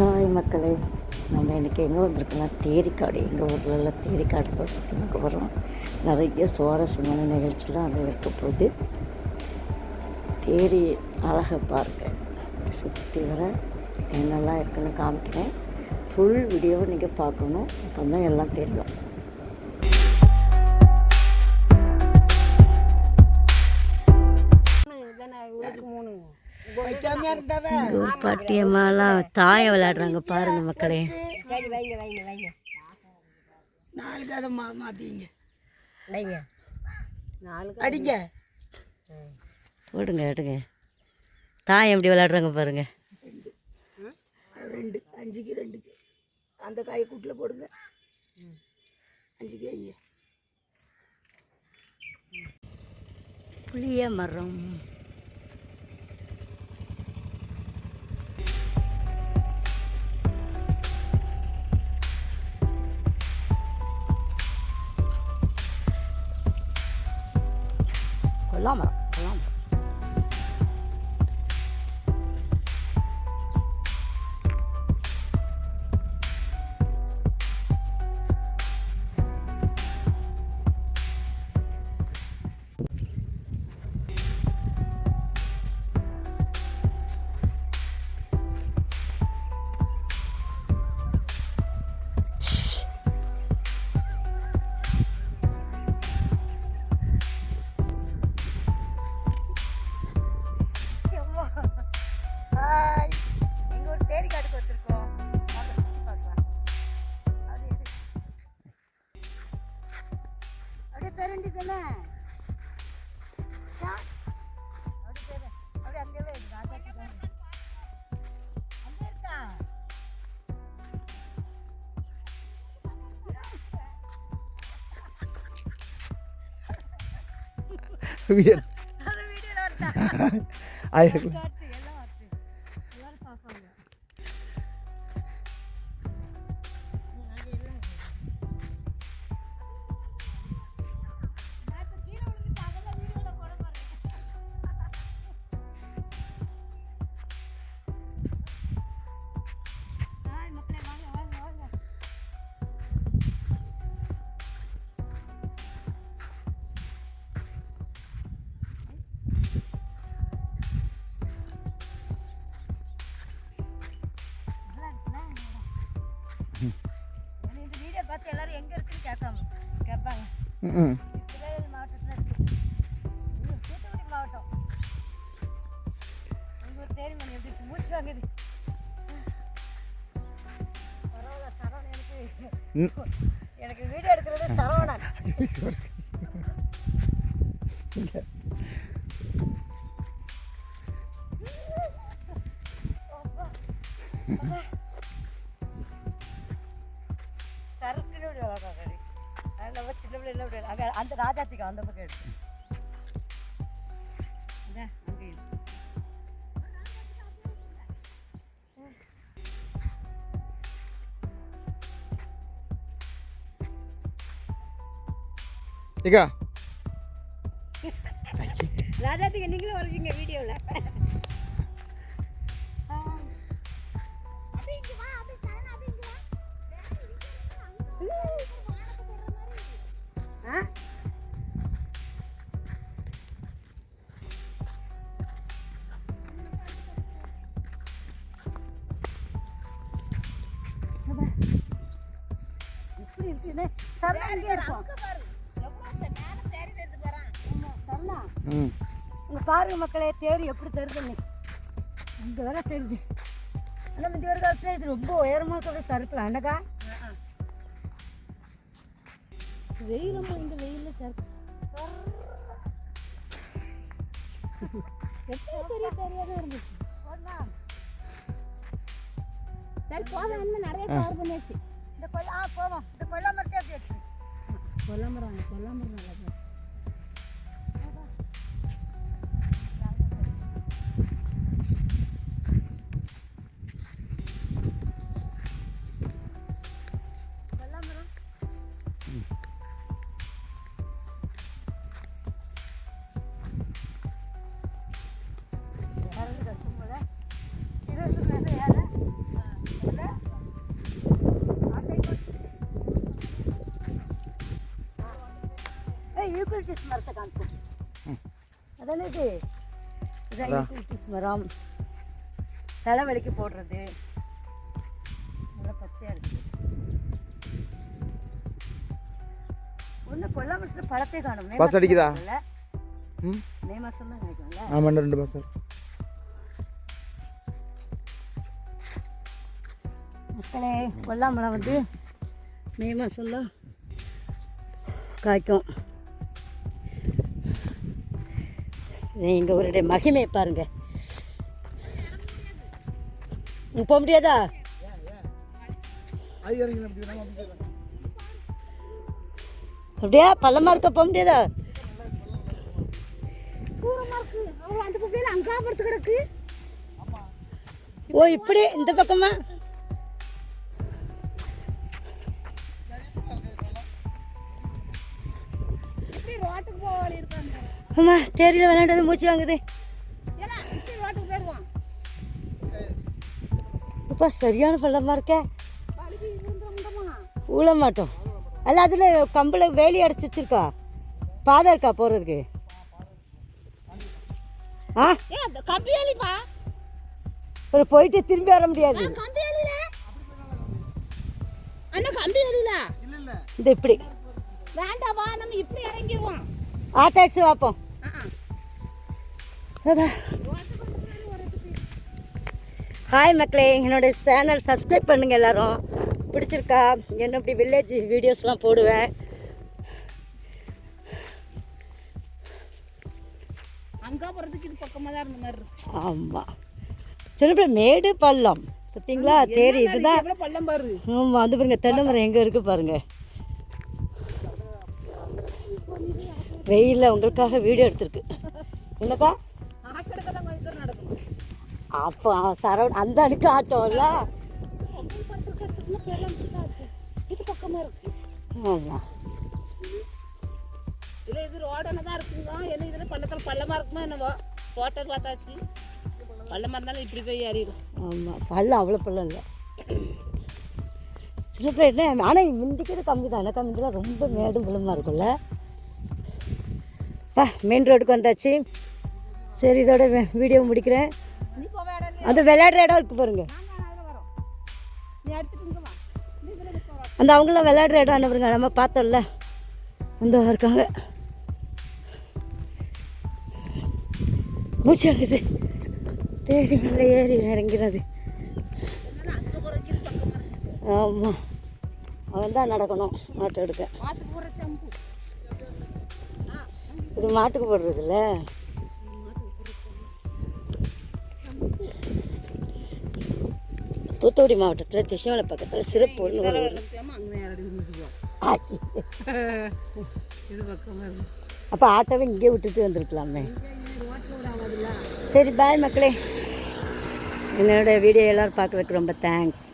Hi மக்களே. நம்ம இன்றைக்கி எங்கே வந்திருக்கோம்னா தேரிக்காடு. எங்கள் ஊர்லலாம் தேரிக்காடு போய் சுற்றி பார்க்க போகிறோம் நிறைய சுவாரஸ்யமான நிகழ்ச்சிலாம் அங்கே இருக்க போகுது. தேரி அழகை பாருங்க. சுற்றி வர என்னெல்லாம் இருக்குன்னு காமிக்கிறேன். ஃபுல் வீடியோவை நீங்கள் பார்க்கணும். அப்போ தான் எல்லாம் தெரியும். எங்கள் ஊர் பாட்டியம்மாலாம் தாயம் விளையாடுறாங்க பாருங்கள் மக்களே. சரி வைங்க வைங்க வைங்க நாலு கதை மா மாற்றிங்க வைங்க. நாலு அடிங்க. போடுங்க எடுங்க. தாயம் எப்படி விளையாடுறாங்க பாருங்க. ரெண்டு. அஞ்சுக்கு ரெண்டுக்கு. அந்த காயை கூட்டில் போடுங்க. அஞ்சுக்கு ஐயா. புளிய மரம். கொல்லாமரம் தானே அப்படியே பெரு. அப்படியே அங்கே இருக்கா? அது வீடியோல பார்த்து எல்லாரும் எங்க இருக்குன்னு கேட்காம கேட்பாங்க. திருநெல்வேலி மாவட்டத்தில் இருக்கு. தூத்துக்குடி மாவட்டம். எங்க ஊர் தேரிமணி எப்படி இருக்கு? மூச்சு வாங்குது? பரவாயில்ல சரவணன் எனக்கு எனக்கு வீடியோ எடுக்கிறது சரவணன். பிள்ளைல இப்படி அங்கே அந்த ராஜாத்திக்கு அந்த பக்கம் எடுத்து அங்கே இரு. ஏக்கா ராஜாத்திக்கு நீங்களும் வருவீங்க வீடியோவில் இங்கே பாருங்க மக்களே தேர் எப்படி தருதுன்னு இந்த வர தெரியுது. ஆனால் முந்தைய ஒரு காலத்தில் இது ரொம்ப உயரமாக கூட சறுக்கலாம். என்னக்கா வெயிலம்மா இந்த வெயிலில் சறுக்கு எப்படி தெரிய தெரியாத இருந்துச்சு. சரி போதும் இன்னும் நிறைய கவர் பண்ணியாச்சு இந்த கொல்ல ஆ போவோம். இந்த கொல்ல மரத்தை எப்படி எடுத்து கொல்ல மரம் கொல்ல மரம் நல்லா யூக்கலிட்டிஸ் மரத்தை காமிப்போம். அதானே இது? இதான் யூக்கலிட்டிஸ் மரம். தலைவலிக்கு போடுறது. நல்லா பச்சையாக இருக்குது ஒன்று கொல்லாமட்டு பழத்தை காணும். பஸ் அடிக்குதா? ம். மாதம் தான் கிடைக்கும்ல. ஆமாம் ரெண்டு மாதம் மக்களே கொல்லாமலம் வந்து மே மாதம்தான் காய்க்கும். எங்கள் ஊருடைய மகிமை பாருங்க. போக முடியாதா? அப்படியா? பள்ளமாக இருக்க போக முடியாதா? ஓ இப்படி? இந்த பக்கமா? அம்மா தேரியில் விளையாண்டது மூச்சு வாங்குது. அப்பா சரியான பள்ளமாக இருக்கே. ஊழ மாட்டோம். அல்ல அதில் கம்பில் வேலி அடைச்சி வச்சிருக்கா. பாதை இருக்கா போகிறதுக்கு ஆ? ஒரு போயிட்டு திரும்பி வர முடியாது. இந்த இப்படி. வேண்டாம் வா நம்ம இப்படி இறங்கிடுவோம். ஆட்டோ அடிச்சு பார்ப்போம். ஹாய் மக்களே என்னோட சேனல் சப்ஸ்கிரைப் பண்ணுங்க எல்லாரும். பிடிச்சிருக்கா? என்ன இப்படி வில்லேஜ் வீடியோஸ்லாம் போடுவேன் அங்க போறதுக்கு இது பக்கமா தான் இருந்த மாதிரி ஆமாம் சின்ன மேடு பள்ளம். பார்த்தீங்களா தேரி இதுதான். பள்ளம் பாரு. ஆமாம் வந்து பாருங்க தென்னை மரம் எங்கே இருக்குது பாருங்க. வெயிலில் உங்களுக்காக வீடியோ எடுத்திருக்கு. என்னக்கா கொஞ்சம் தூரம் நடக்கணும் அப்போ சரவண அந்த அடுக்கு ஆட்டம் இல்லை பொங்கல் படத்துக்கு எடுத்துக்கணும் பேரெல்லாம் பிடிக்காது இது பக்கமா இருக்கு. இதுல இது ரோடான தான் இருக்குங்க. என்ன இதுல பள்ளத்துல பள்ளமா இருக்குமா என்னவோ? ரோட்டை பார்த்தாச்சு. பள்ளமா இருந்தாலும் இப்படி போய் ஏறிடும். ஆமாம் பள்ளம் அவ்வளோ பள்ளம் இல்லை. சில பேர் என்ன ஆனால் முந்திக்கிறது கம்மி தான். எனக்கு முந்திலாம் ரொம்ப மேடும் பள்ளமாக இருக்கும்ல. மெயின் ரோடுக்கு வந்தாச்சு. சரி இதோட வீடியோ முடிக்கிறேன். அந்த விளையாடுற இடம் இருக்கு பாருங்க. அந்த அவங்களாம் விளையாடுற இடம் என்ன பாருங்க நம்ம பார்த்தோம்ல. அந்த இருக்காங்க மூச்சு ஆகுது தேடி மேலே ஏறி இறங்கிறது. ஆமாம் அவன் தான் நடக்கணும் மாட்டு எடுக்க. இது மாட்டுக்கு போடுறதில்ல. தூத்துக்குடி மாவட்டத்தில் திசைமலை பக்கத்தில் சிறப்பு ஒரு ஊர். அப்போ ஆட்டோவை இங்கே விட்டுட்டு வந்திருக்கலாமே. சரி பாய் மக்களே. என்னோட வீடியோ எல்லோரும் பார்க்குறதுக்கு ரொம்ப தேங்க்ஸ்